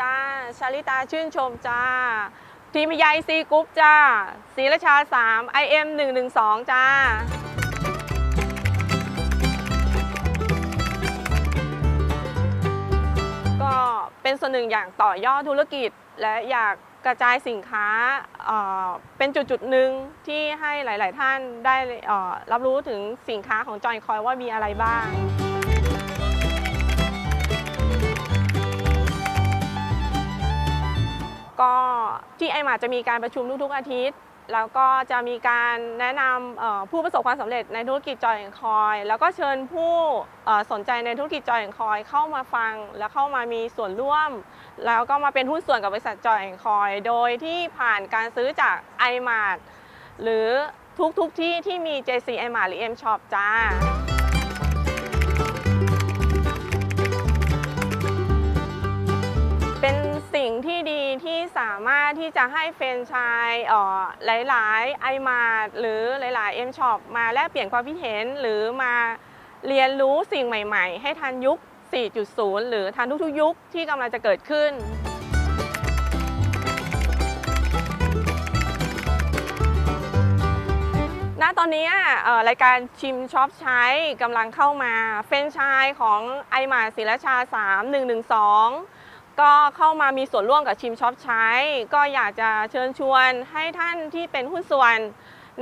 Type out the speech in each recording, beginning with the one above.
จ้า ชาลิตาชื่นชมจ้า ทีมใหญ่ซีกรุ๊ปจ้าศรีราชา 3 IM 112 จ้า ก็เป็นส่วนหนึ่งอย่างต่อยอดธุรกิจ และอยากกระจายสินค้าเป็นจุดจุดหนึ่งที่ให้หลาย ๆ ท่านได้รับรู้ถึงสินค้าของจอยคอยว่ามีอะไรบ้าง ที่ไอมาจะมีการประชุมทุกๆอาทิตย์ แล้วก็จะมีการแนะนำผู้ประสบความสำเร็จในธุรกิจจอยแอนคอย แล้วก็เชิญผู้สนใจในธุรกิจจอยแอนคอยเข้ามาฟัง และเข้ามามีส่วนร่วม แล้วก็มาเป็นหุ้นส่วนกับบริษัทจอยแอนคอย โดยที่ผ่านการซื้อจาก i m a r t หรือทุกๆที่ที่มี JC i m a r t หรือ M Shop จ้า ที่ดีที่สามารถที่จะให้แฟรนไชส์เอ่อหลายๆไอมาหรือหลายๆ M Shop มาแลกเปลี่ยนความคิดเห็นหรือมาเรียนรู้สิ่งใหม่ ๆ ให้ทันยุค 4.0 หรือทันทุกๆยุคที่กำลังจะเกิดขึ้นณตอนนี้รายการชิมช็อปใช้กำลังเข้ามา เฟรนชายของไอมาศิลชา 3 112 ก็เข้ามามีส่วนร่วมกับชิมช็อปใช้ ก็อยากจะเชิญชวนให้ท่านที่เป็นหุ้นส่วน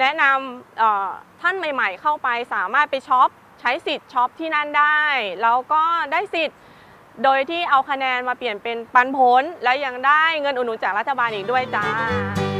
แนะนำเอ่อท่านใหม่ๆ เข้าไปสามารถไปช็อปใช้สิทธิ์ช็อปที่นั่นได้แล้วก็ได้สิทธิ์โดยที่เอาคะแนนมาเปลี่ยนเป็นปันผล และยังได้เงินอุดหนุนจากรัฐบาลอีกด้วยจ้า